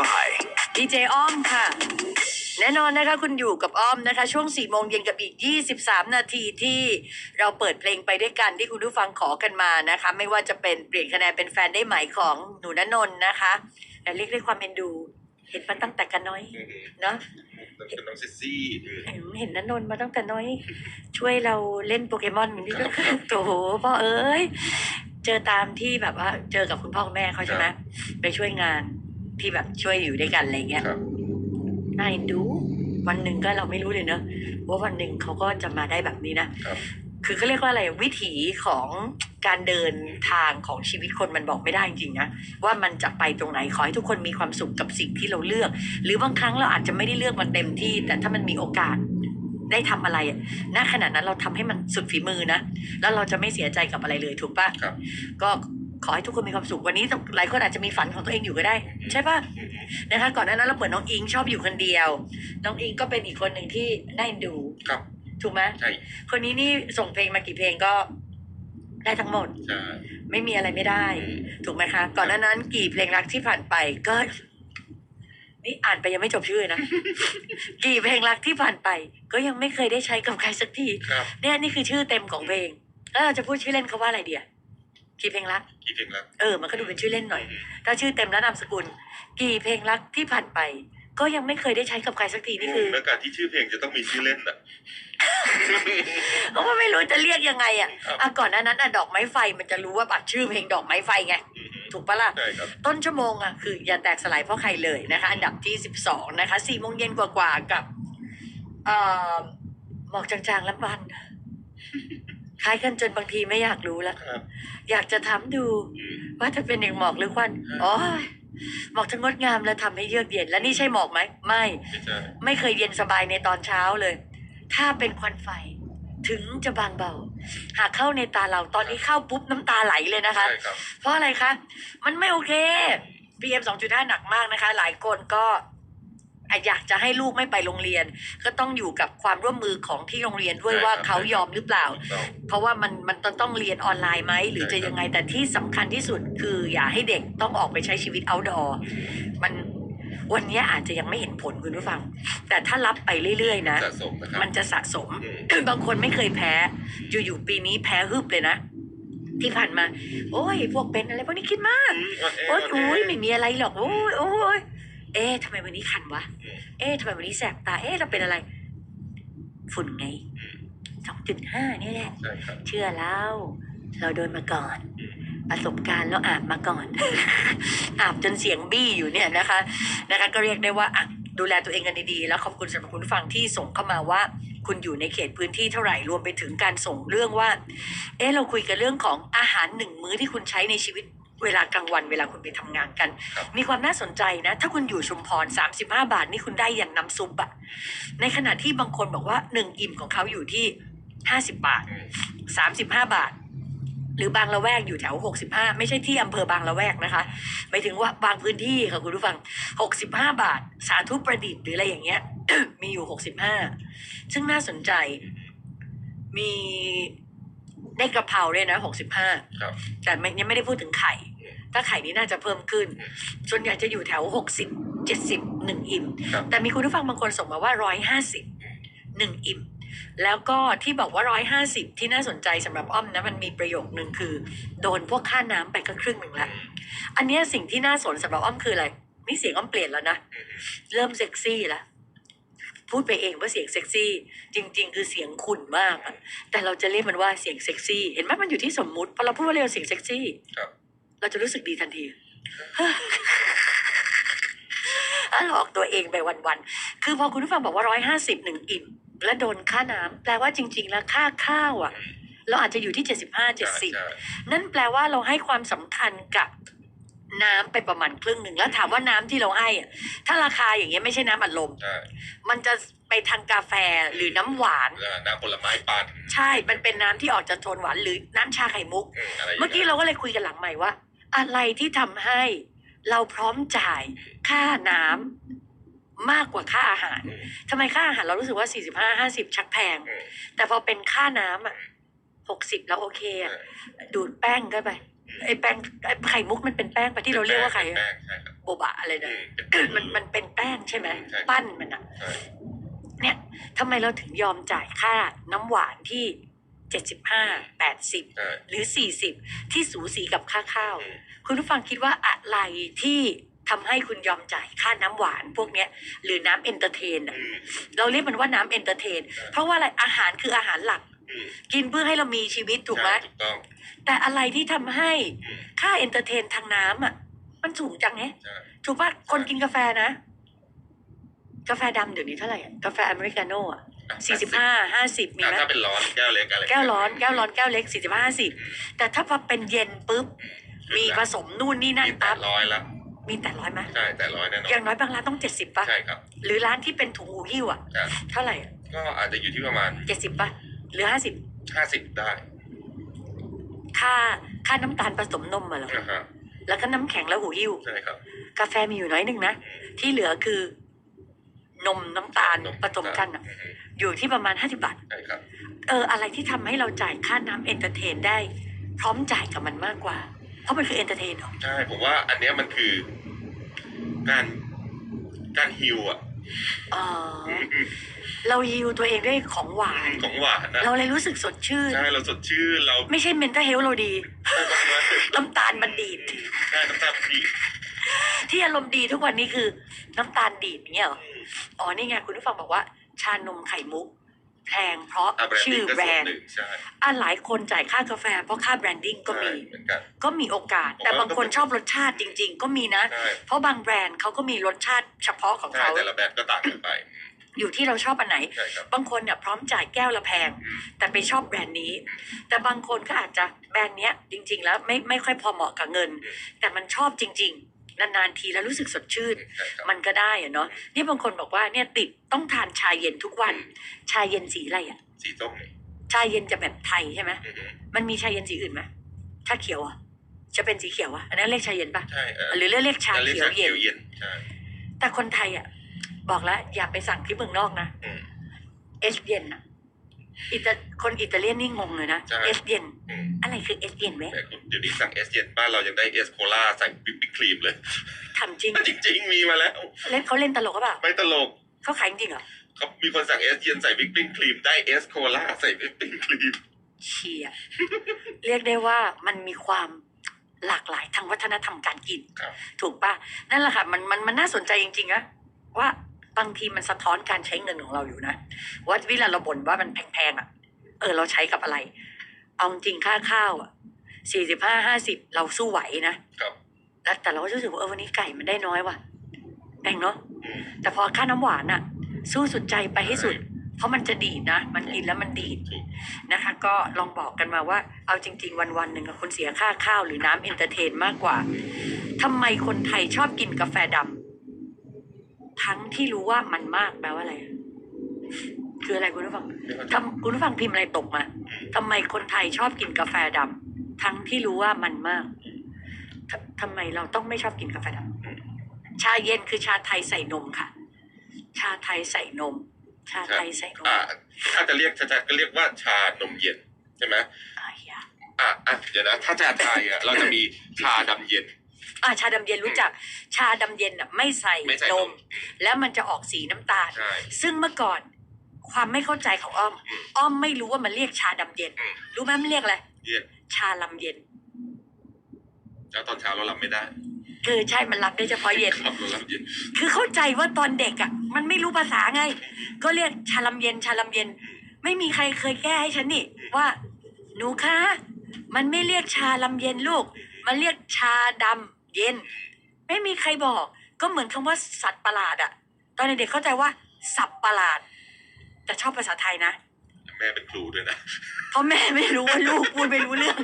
by ดีเจอ้อมค่ะ แน่นอนนะคะคุณอยู่กับอ้อมนะคะ ช่วง4โมงเย็นกับอีก 23 นาทีที่เราเปิดเพลงไปด้วยกันที่คุณผู้ฟังขอกันมานะคะ ไม่ว่าจะเป็นเปลี่ยนคะแนนเป็นแฟนได้ไหมของหนูณนนท์นะคะแต่เรียกด้วยความเอ็นดู เห็นมาตั้งแต่กันน้อยอืมเนาะแล้วเป็นน้องเซซี่อืมเห็นเห็นณนนท์มาตั้งแต่น้อย ช่วยเราเล่นโปเกมอนนี่ก็โถพ่อเอ้ยเจอตามที่แบบว่า เจอกับคุณพ่อคุณแม่เขาใช่ไหมไปช่วยงาน ที่แบบช่วยอยู่ด้วยกันอะไรเงี้ยครับน่าเอ็นดู วันหนึ่งก็เราไม่รู้เลยเนอะว่าวันหนึ่งเขาก็จะมาได้แบบนี้นะครับคือเขาเรียกว่าอะไรวิถีของการเดินทางของชีวิตคนมันบอกไม่ได้จริงๆนะว่ามันจะไปตรงไหนขอให้ทุกคนมีความสุขกับสิ่งที่เราเลือก หรือบางครั้งเราอาจจะไม่ได้เลือกมันเต็มที่ แต่ถ้ามันมีโอกาสได้ทำอะไรอะณขณะนั้นเราทำให้มันสุดฝีมือนะ แล้วเราจะไม่เสียใจกับอะไรเลยถูกปะครับก็ ขอให้ทุกคนมีความสุขวันนี้หลายคนอาจจะมีฝันของตัวเองอยู่ก็ได้ ใช่ปะอืมนะคะ ก่อนหน้านั้นเราเปิดน้องอิงชอบอยู่คนเดียว น้องอิงก็เป็นอีกคนหนึ่งที่น่าเอ็นดูครับถูกไหมใช่คนนี้นี่ส่งเพลงมากี่เพลงก็ได้ทั้งหมด ใช่ไม่มีอะไรไม่ได้อืมถูกไหมคะ ก่อนหน้านั้นกี่เพลงรักที่ผ่านไปก็ นี่อ่านไปยังไม่จบชื่อนะ กี่เพลงรักที่ผ่านไป ก็ยังไม่เคยได้ใช้กับใครสักทีครับเนี่ยนี่คือชื่อเต็มของเพลงแล้วเราจะพูดชื่อเล่นเขาว่าอะไรเดีย กี่เพลงรัก กี่เพลงแล้วเออ มันก็ดูเป็นชื่อเล่นหน่อย ถ้าชื่อเต็มและนามสกุล กี่เพลงรักที่ผ่านไป ก็ยังไม่เคยได้ใช้กับใครสักทีนี่คือเมื่อการที่ชื่อเพลงจะต้องมีชื่อเล่นอะก็ไม่รู้จะเรียกยังไงอะครับ อะก่อนหน้านั้นอะดอกไม้ไฟมันจะรู้ว่าบัตรชื่อเพลงดอกไม้ไฟไง อืมถูกปะล่ะ ใช่ครับ ต้นชั่วโมงอะคืออย่าแตกสลายเพราะใครเลยนะคะ อันดับที่สิบสองนะคะสี่โมงเย็นกว่าๆกับเอ่อหมอกจางๆและมันค ล้ายกันจนบางทีไม่อยากรู้แล้วครับ อยากจะถามดู อืม ว่าจะเป็นอย่างหมอกหรือควันอ๋อหมอกจะงดงามและทำให้เยือกเย็น และนี่ใช่หมอกไหม ไม่ ไม่ใช่ไม่เคยเย็นสบายในตอนเช้าเลย ถ้าเป็นควันไฟ ถึงจะบางเบา หากเข้าในตาเราตอนนี้เข้าปุ๊บน้ำตาไหลเลยนะคะ ใช่ครับ เพราะอะไรคะ มันไม่โอเค PM 2.5 หนักมากนะคะ หลายคนก็ อะอยากจะให้ลูกไม่ไปโรงเรียน ก็ต้องอยู่กับความร่วมมือของที่โรงเรียนด้วยใช่ว่าครับเขายอมหรือเปล่าถูกต้องเพราะว่ามันมันต้องต้องเรียนออนไลน์ไหมหรือจะยังไงแต่ที่สำคัญที่สุดคืออย่าให้เด็กต้องออกไปใช้ชีวิต outdoor มันวันนี้อาจจะยังไม่เห็นผลคุณผู้ฟัง แต่ถ้ารับไปเรื่อยๆนะสะสมนะครับมันจะสะสมอืมบางคนไม่เคยแพ้ อยู่ๆปีนี้แพ้ฮึบเลยนะ ที่ผ่านมา โอ้ย พวกเป็นอะไรพวกนี้คิดมากอืมโอ้ยนแร์โอ้ยนแร์ไม่มีอะไรหรอก โอ้ยโอ้ย เอ๊ะทำไมวันนี้คันวะอืมเอ๊ะทำไมวันนี้แสบตา เอ๊ะเราเป็นอะไร ฝุ่นไงอืมสองจุดห้านี่แหละ ใช่ครับเชื่อแล้ว เราโดนมาก่อนอืมประสบการณ์เราอาบมาก่อน อาบจนเสียงบี้อยู่เนี่ยนะคะ นะคะก็เรียกได้ว่าอะดูแลตัวเองกันดีๆ แล้วขอบคุณสำหรับคุณผู้ฟังที่ส่งเข้ามาว่า คุณอยู่ในเขตพื้นที่เท่าไหร่รวมไปถึงการส่งเรื่องว่า เอ๊ะเราคุยกันเรื่องของอาหารหนึ่งมื้อที่คุณใช้ในชีวิต เวลากลางวันเวลาคุณไปทำงานกันครับมีความน่าสนใจนะ ถ้าคุณอยู่ชุมพร 35 บาทนี่คุณได้อย่างน้ำซุปอะในขณะที่บางคนบอกว่าหนึ่งอิ่มของเขาอยู่ที่ 50 บาทอืม35 บาท หรือบางละแวกอยู่แถว 65 ไม่ใช่ที่อำเภอบางละแวกนะคะหมายถึงว่าบางพื้นที่ค่ะคุณผู้ฟัง 65 บาท สาธุประดิษฐ์หรืออะไรอย่างเงี้ยมีอยู่ 65 ซึ่งน่าสนใจมี ได้กระเพราด้วยนะ65ครับ แต่ไม่ยังไม่ได้พูดถึงไข่ ถ้าไข่นี้น่าจะเพิ่มขึ้นอืมส่วนใหญ่จะอยู่แถวหกสิบเจ็ดสิบหนึ่งอิ่ม ครับ แต่มีคุณผู้ฟังบางคนส่งมาว่าร้อยห้าสิบหนึ่งอิ่ม แล้วก็ที่บอกว่าร้อยห้าสิบที่น่าสนใจสำหรับอ้อมนะมันมีประโยคนึงคือ โดนพวกค่าน้ำไปก็ครึ่งหนึ่งละอันเนี้ยสิ่งที่น่าสนสำหรับอ้อมคืออะไรนี่เสียงอ้อมเปลี่ยนแล้วนะอืมเริ่มเซ็กซี่แล้ว พูดไปเองว่าเสียงเซ็กซี่ จริง ๆ คือเสียงขุ่นมากอะแต่เราจะเรียกมันว่าเสียงเซ็กซี่ เห็นไหมมันอยู่ที่สมมุติพอเราพูดว่าเราเสียงเซ็กซี่ครับ เราจะรู้สึกดีทันทีอะหลอกตัวเองไปวันๆ คือพอคุณผู้ฟังบอกว่าร้อยห้าสิบหนึ่งอิ่ม และโดนค่าน้ำแปลว่าจริง ๆ แล้วค่าข้าวอะ เราอาจจะอยู่ที่เจ็ดสิบห้าเจ็ดสิบใช่นั่นแปลว่าเราให้ความสำคัญกับ น้ำไปประมาณครึ่งหนึ่งแล้วถามว่าน้ำที่เราให้อะถ้าราคาอย่างเงี้ยไม่ใช่น้ำอัดลมใช่มันจะไปทางกาแฟหรือน้ำหวานแล้วน้ำผลไม้ปั่นใช่ มันเป็นน้ำที่ออกจะโทนหวานหรือน้ำชาไข่มุกอืมอะไรย่งเมื่อกี้เราก็เลยคุยกันหลังใหม่ว่า อะไรที่ทำให้เราพร้อมจ่ายค่าน้ำมากกว่าค่าอาหารอืมทำไมค่าอาหารเรารู้สึกว่าสี่สิบห้าห้าสิบชักแพงอืมแต่พอเป็นค่าน้ำอะหกสิบแล้วโอเคอะดูดแป้งก็ไปอืม ไอ้แป้งไอ้ไข่มุกมันเป็นแป้งปะที่เราเรียกว่าไข่แป้งใช่ครับโบบะอะไรอืนะมเป็นแป้งมันมันเป็นแป้งใช่ไหมใช่ปั้นมันอะใช่เนี่ยทำไมเราถึงยอมจ่ายค่าน้ำหวานที่เจ็ดสิบห้าแปดสิบใช่หรือสี่สิบที่สูสีกับค่าข้าวอืมคุณผู้ฟังคิดว่าอะไรที่ทำให้คุณยอมจ่ายค่าน้ำหวานพวกเนี้ย หรือน้ำเอนเตอร์เทนอะอืมเราเรียกมันว่าน้ำเอนเตอร์เทน เพราะว่าอะไรอาหารคืออาหารหลักอืม กินเพื่อให้เรามีชีวิตถูกไหมใช่ถูกต้อง แต่อะไรที่ทำให้อืมค่าเอนเตอร์เทนทางน้ำอะ มันสูงจังแฮะใช่ถูกป่ะคนกินกาแฟนะ กาแฟดำเดี๋ยวนี้เท่าไหร่อะกาแฟอเมริกาโน่อะอะสี่สิบห้าห้าสิบมีอะไหมถ้าเป็นร้อนแก้วเล็กอะไรแก้วร้อนแก้วร้อนแก้วเล็กสี่สิบห้าห้าสิบแต่ถ้าพอเป็นเย็นปุ๊บ มีผสมนู่นนี่นั่นมีแต่ปั๊บร้อยละมีแต่ร้อยไหมใช่แต่ร้อยแน่นออย่านงน้อยบางร้านต้องเจ็ดสิบป่ะใช่ครับหรือร้านที่เป็นถุงหูหิ้วอะครับเท่าไหร่ก็อาจจะอยู่ที่ประมาณเจ็ดสิบป่ะ หรือห้าสิบห้าสิบได้ค่าค่าน้ำตาลผสมนมอะเหรอนะฮะแล้วก็น้ำแข็งแล้วหูหิ้ว ใช่ครับ กาแฟมีอยู่น้อยหนึ่งนะ ที่เหลือคือนมน้ำตาลผสมกันอะอืมอยู่ที่ประมาณห้าสิบาท ใช่ครับ เออ อะไรที่ทำให้เราจ่ายค่าน้ำเอนเตอร์เทนได้ พร้อมจ่ายกับมันมากกว่า เพราะมันคือเอนเตอร์เทนเหรอใช่ ผมว่าอันเนี้ยมันคือ การการฮิวอะ อ๋อ เรายิวตัวเองด้วยของหวาน ของหวานนะเราเลยรู้สึกสดชื่น ใช่เราสดชื่นเราไม่ใช่เมนเทอร์เฮลเราดีใช่มากน้ำตาลมันดีดๆใช่น้ำตาลดีที่อารมณ์ดีทุกวันนี้คือน้ำตาลดีดอย่างเงี้ยเหรออืมอ๋อนี่ไงคุณผู้ฟังบอกว่า ชานมไข่มุกแพงเพราะอะแบรนชื่ดิ้องก็แบรส่วนนด์หนึ่งใช่อะหลายคนจ่ายค่ากาแฟ เพราะค่าแบรนดิ้งก็มีใช่เหมือนกันก็มีโอกาส แต่บางคนชอบรสชาติจริง ๆ ก็มีนะใช่เพราะบางแบรนด์เขาก็มีรสชาติเฉพาะของใช่เขาแต่ละแบรนด์ก็ต่างกันไป อยู่ที่เราชอบอันไหน ใช่ครับ บางคนเนี่ยพร้อมจ่ายแก้วละแพงอืมแต่ไปชอบแบรนด์นี้ แต่บางคนก็อาจจะแบรนด์เนี้ยจริง ๆ แล้วไม่ไม่ค่อยพอเหมาะกับเงิน แต่มันชอบจริง ๆ นานๆทีแล้วรู้สึกสดชื่น ใช่ครับ มันก็ได้อะเนาะนี่บางคนบอกว่าเนี่ยติดต้องทานชาเย็นทุกวัน ชาเย็นสีอะไรอะสีส้มนี่ชาเย็นจะแบบไทยใช่ไหมอือฮึมันมีชาเย็นสีอื่นไหมชาเขียวอะจะเป็นสีเขียวอะอันนั้นเรียกชาเย็นปะใช่เออหรือเรียกเรียกชาจะเรียกเขียวชาเย็เขีนยวเย็นใช่แต่คนไทยอะ บอกแล้ว อย่าไปสั่งที่เมืองนอกนะอืมเอสเย็นอะอิตาคนอิตาเลียนนี่งงเลยนะใช่ เอสเย็นอืมอะไรคือเอสเย็นเว้ยแต่คุณเดี๋ยวนี้สั่งเอสเย็นบ้านเรายังได้เอสโคลาใส่วิปปิ้งครีมเลย ทำจริง จริงๆ มีมาแล้ว เล่นเขาเล่นตลกหรือเปล่าไม่ตลกเขาขายจริงเหรอเขามีคนสั่งเอสเย็นใส่วิปปิ้งครีมได้เอสโคลาใส่วิปปิ้งครีม เชีย เรียกได้ว่ามันมีความหลากหลายทางวัฒนธรรมการกิน ครับ ถูกปะนั่นแหละค่ะมันมันมันน่าสนใจจริงๆนะว่า บางทีมันสะท้อนการใช้เงินของเราอยู่นะว่าเวลาเราบ่นว่ามันแพงๆอะ เออเราใช้กับอะไร เอาจริงค่าข้าวอะสี่สิบห้าห้าสิบเราสู้ไหวนะครับแล้วแต่เราก็รู้สึกว่าเออวันนี้ไก่มันได้น้อยว่ะแพงเนาะอืมแต่พอค่าน้ำหวานอะ สู้สุดใจไปให้สุด เพราะมันจะดีดนะ มันกินแล้วมันดีดถูกนะคะ ก็ลองบอกกันมาว่า เอาจริง ๆ วันๆหนึ่งอะคุณเสียค่าข้าวหรือน้ำเอนเตอร์เทนมากกว่าทำไมคนไทยชอบกินกาแฟดำ ทั้งที่รู้ว่ามันมากแปลว่าอะไร คืออะไรคุณผู้ฟังทำคุณผู้ฟังพิมพ์อะไรตกมาทำไมคนไทยชอบกินกาแฟดำทั้งที่รู้ว่ามันมากททำไมเราต้องไม่ชอบกินกาแฟดำชาเย็นคือชาไทยใส่นมค่ะ ชาไทยใส่นม ชาไทยใส่นมอ่าถ้าจะเรียกชัดๆก็เรียกว่าชานมเย็นใช่ไหมอะอย่าอะอะเดี๋ยวนะ ถ้าชาไทยอะเราจะมีชาดำเย็น อ่าชาดำเย็นรู้จัก ชาดำเย็นอะไม่ใส่ไม่ใส่นนม ม แล้วมันจะออกสีน้ำตาล ใช่ ซึ่งเมื่อก่อนความไม่เข้าใจของอ้อม อืมอ้อมไม่รู้ว่ามันเรียกชาดำเย็น อืม รู้ไหมมันเรียกอะไร เย็นชาลำเย็น แล้วตอนเช้าเราหลับไม่ได้คือใช่มันรับได้เฉพาะเย็น ครับเราหลับเย็นคือเข้าใจว่าตอนเด็กอะ มันไม่รู้ภาษาไง ก็เรียกชาลำเย็นชาลำเย็น ไม่มีใครเคยแก้ให้ฉันนี่ว่าหนูคะ มันไม่เรียกชาลำเย็นลูก มันเรียกชาดำ เย็น ไม่มีใครบอก ก็เหมือนคำว่าสัตว์ประหลาดอะตอนเด็กๆเข้าใจว่า สับประหลาด แต่ชอบภาษาไทยนะ แม่เป็นครูด้วยนะ เพราะแม่ไม่รู้ว่าลูกพูดไม่รู้เรื่อง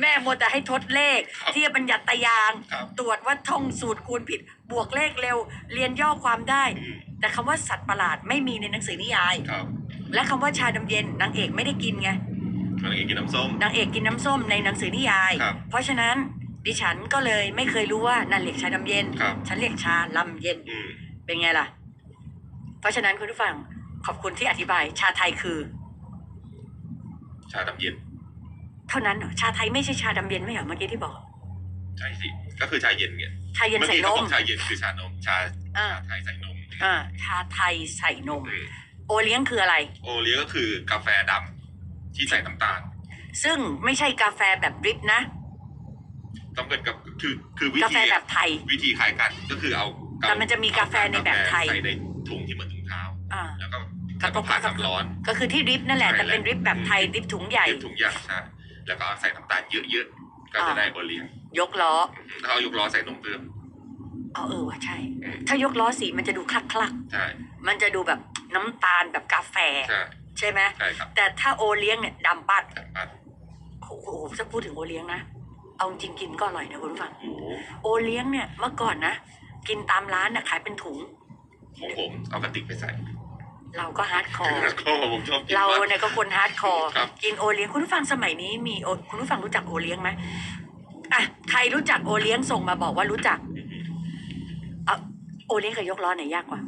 แม่มัวแต่ให้ทดเลขครับที่จะบัญญัติตาราง ครับ ตรวจว่าท่องสูตรคูณผิด บวกเลขเร็ว เรียนย่อความได้ อืมแต่คำว่าสัตว์ประหลาดไม่มีในหนังสือนิยาย ครับและคำว่าชาดำเย็นนางเอกไม่ได้กินไงทางเอกกินน้ำส้ม นางเอกกินน้ำส้มในหนังสือนิยาย ครับ เพราะฉะนั้น ดิฉันก็เลยไม่เคยรู้ว่านั่นเรียกชาดำเย็น ครับ ฉันเรียกชาลำเย็น อืมเป็นไงล่ะ เพราะฉะนั้นคุณผู้ฟังขอบคุณที่อธิบาย ชาไทยคือ ชาดำเย็น เท่านั้นเหรอชาไทยไม่ใช่ชาดำเย็นไม่เหรอเมื่อกี้ที่บอก ใช่สิ ก็คือชาเย็นไงชาเย็นเมื่อใส่กี้นเขาบมอกชาเย็นคือชานม ชาอ่าชาไทยใส่นมอ่าชาไทยใส่นม อืมโอเลี้ยงคืออะไร โอเลี้ยงก็คือกาแฟดำที่ใส่น้ำตาล ซึ่งไม่ใช่กาแฟแบบดริปนะ ต้องเป็นกับคือคือวิกาแฟธีแบบไทย วิธีคล้ายกันก็คือเอาแต่มันจะมีกาแฟในแบบไทย ใส่ในถุงที่เหมือนถุงเท้า อ่า แล้วก็กระทบ ผ่านน้ำร้อน ก็คือที่ดริปนั่นแหละใช่แต่เป็นดริปแบบไทยอืมดริปถุงใหญ่เก็บถุงยางใช่แล้วก็เอาใส่น้ำตาลเยอะๆ ก็จะอ่า ได้โอเลี้ยงยกล้อแล้วเอายกล้อใส่นมเพิ่มอ๋อเออว่ะใช่ ถ้ายกล้อสีมันจะดูคลักคลักใช่ๆมันจะดูแบบน้ำตาลแบบกาแฟ ใช่ใช่ไหมใช่ครับแต่ถ้าโอเลี้ยงเนี่ยดำปัดแต่ว่าโอ้โหถ้าพูดถึงโอเลี้ยงนะ เอาจริงกินก็อร่อยนะคุณผู้ฟังโอ้โหโอเลี้ยงเนี่ยเมื่อก่อนนะ กินตามร้านนะขายเป็นถุงของผมเอากระติกไปใส่ เราก็ฮาร์ดคอร์ก็ผมชอบกินเรามากเนี่ยก็คนฮาร์ดคอร์ครับกินโอเลี้ยงคุณผู้ฟังสมัยนี้มีโอคุณผู้ฟังรู้จักโอเลี้ยงไหมอะใครรู้จักโอเลี้ยงส่งมาบอกว่ารู้จักอะโอเลี้ยงกับยกล้อไหนยากกว่า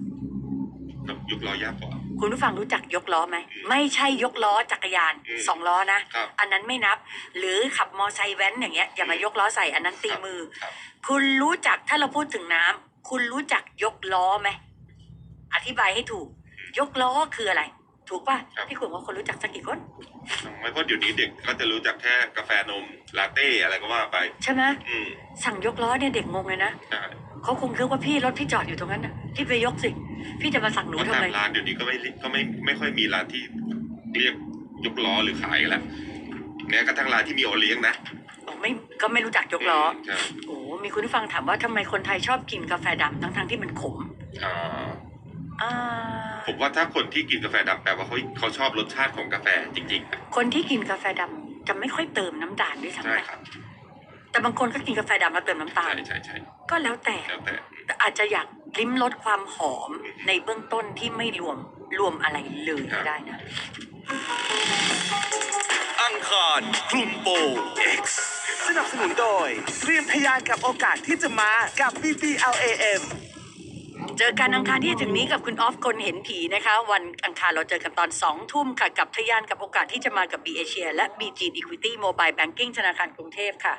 แบบยกล้อยากกว่า คุณผู้ฟังรู้จักยกล้อไหมอืมไม่ใช่ยกล้อจักรยานอืมสองล้อนะ ครับ อันนั้นไม่นับ หรือขับมอไซค์แว้นอย่างเงี้ยอย่ามายกล้อใส่อันนั้นตีมือ ครับคุณรู้จักถ้าเราพูดถึงน้ำคุณรู้จักยกล้อไหมอธิบายให้ถูก ยกล้อคืออะไร ถูกป่ะครับ พี่ขวงว่าคนรู้จักสักกี่คน ไม่เพราะเดี๋ยวนี้เด็กก็จะรู้จักแค่กาแฟนมลาเต้อะไรก็ว่าไป ใช่ไหมอืมสั่งยกล้อเนี่ยเด็กงงเลยนะ ใช่ เขาคงคิดว่าพี่รถพี่จอดอยู่ตรงนั้นนะพี่ไปยกสิ พี่จะมาสั่งหนูเพราะทำตามไมร้านเดี๋ยวนี้ก็ไม่ก็ไม่ไม่ค่อยมีร้านที่เรียกยกล้อหรือขายกันแล้วแม้กระทั่งร้านที่มีโอเลี้ยงนะบอกไม่ก็ไม่รู้จักยกล้อใช่โอ้มีคุณผู้ฟังถามว่าทำไมคนไทยชอบกินกาแฟดำทั้งๆที่มันขมอ่าอ่าผมว่าถ้าคนที่กินกาแฟดำแปลว่าเขาเขาชอบรสชาติของกาแฟจริงๆอะคนที่กินกาแฟดำจะไม่ค่อยเติมน้ำตาลด้วยซ้ำใช่ไปครับแต่บางคนก็กินกาแฟดำแล้วเติมน้ำตาใช่ลใช่ใช่ก็แล้วแต่ แล้วแต่ แต่อาจจะอยาก ลิ้มรสความหอมในเบื้องต้นที่ไม่รวมรวมอะไรเลยก็ได้นะ อังคารคลุมโปง X สนับสนุนโดย เตรียมทะยานกับโอกาสที่จะมากับ BBLAM เจอกันอังคารที่จะถึงนี้กับคุณออฟคนเห็นผีนะคะ วันอังคารเราเจอกันตอน 2 ทุ่มค่ะ กับทะยานกับโอกาสที่จะมากับ b ีเอเชียและ BG Equity Mobile Banking ธนาคารกรุงเทพค่ะ